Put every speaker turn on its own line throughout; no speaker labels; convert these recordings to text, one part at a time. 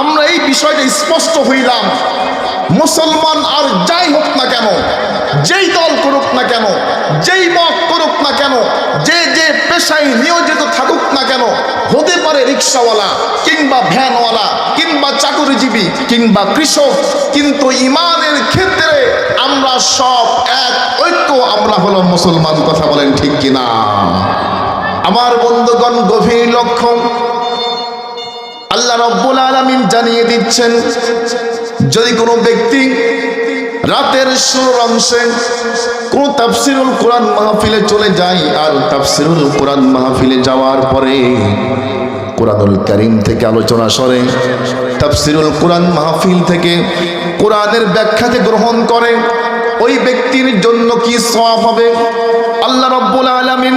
আমরা এই বিষয়টা স্পষ্ট হইলাম। মুসলমান আর যাই হোক না কেন, যেই দল করুক না কেন, যেই মত করুক না কেন, যে যে পেশায় নিয়োজিত থাকুক না কেন, হতে পারে রিক্সাওয়ালা কিংবা ভ্যানওয়ালা কিংবা চাকরিজীবী কিংবা কৃষক, কিন্তু ইমানের ক্ষেত্রে আমরা সব এক। ঐক্য আমরা হলো মুসলমান, কথা বলেন ঠিক কিনা? আমার বন্ধুগণ, গভীর লক্ষ্য আল্লাহ রব্বুল আলমিন জানিয়ে দিচ্ছেন, যদি কোনো ব্যক্তি রাতের শুরুর অংশে কোন তাফসিরুল কোরআন মাহফিলে চলে যায় আর তাফসিরুল কোরআন মাহফিলে যাওয়ার পরে কোরআনুল করিম থেকে আলোচনা সরে, তাফসিরুল কোরআন মাহফিল থেকে কোরআনের ব্যাখ্যাতে গ্রহণ করে, ওই ব্যক্তির জন্য কি সওয়াব হবে? আল্লাহ রব্বুল আলামিন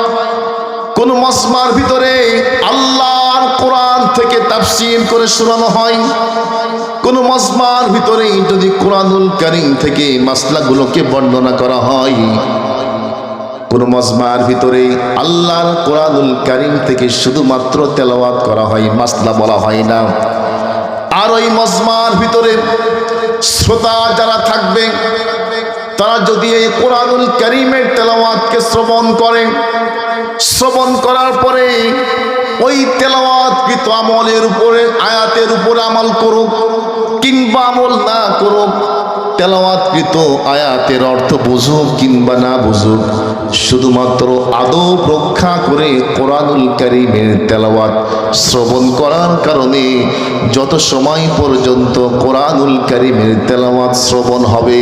মসমার ভিতরে আল্লাহর কোরআন থেকে তাফসির করে শোনানো হয়? কোন মসমার ভিতরে যদি কোরআনুল করিম থেকে মাসলাগুলোকে বর্ণনা করা হয়? কোন মজমার ভিতরে আল্লাহর কোরআনুল করিম থেকে শুধুমাত্র তেলাওয়াত করা হয়, মাসলা বলা হয় না। আর ওই মজমার ভিতরে শ্রোতা যারা থাকবে তারা যদি এই কোরআনুল করিমের তেলাওয়াতকে শ্রবণ করে শ্রবণ করার পরে ওই তেলাওয়াতকৃত আমলের উপরে, আয়াতের উপরে আমল করুক কিংবা আমল না করুক তেলাওয়াতকৃত আয়াতের অর্থ বুঝুক কিংবা না বুঝুক, শুধুমাত্র আদব রক্ষা করে কোরআনুল করিমের তেলাওয়াত শ্রবণ করার কারণে যত সময় পর্যন্ত কোরআনুল করিমের তেলাওয়াত শ্রবণ হবে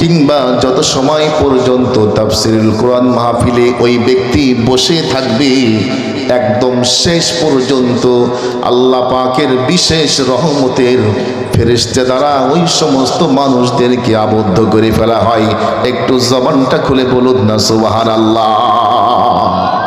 কিংবা যত সময় পর্যন্ত তাফসিরুল কোরআন মাহফিলে ওই ব্যক্তি বসে থাকবে, একদম শেষ পর্যন্ত আল্লাহ পাকের বিশেষ রহমতের ফেরেস্তে দ্বারা ওই সমস্ত মানুষদেরকে আবদ্ধ করে ফেলা হয়। একটু জবানটা খুলে বলুন না সুবাহান আল্লাহ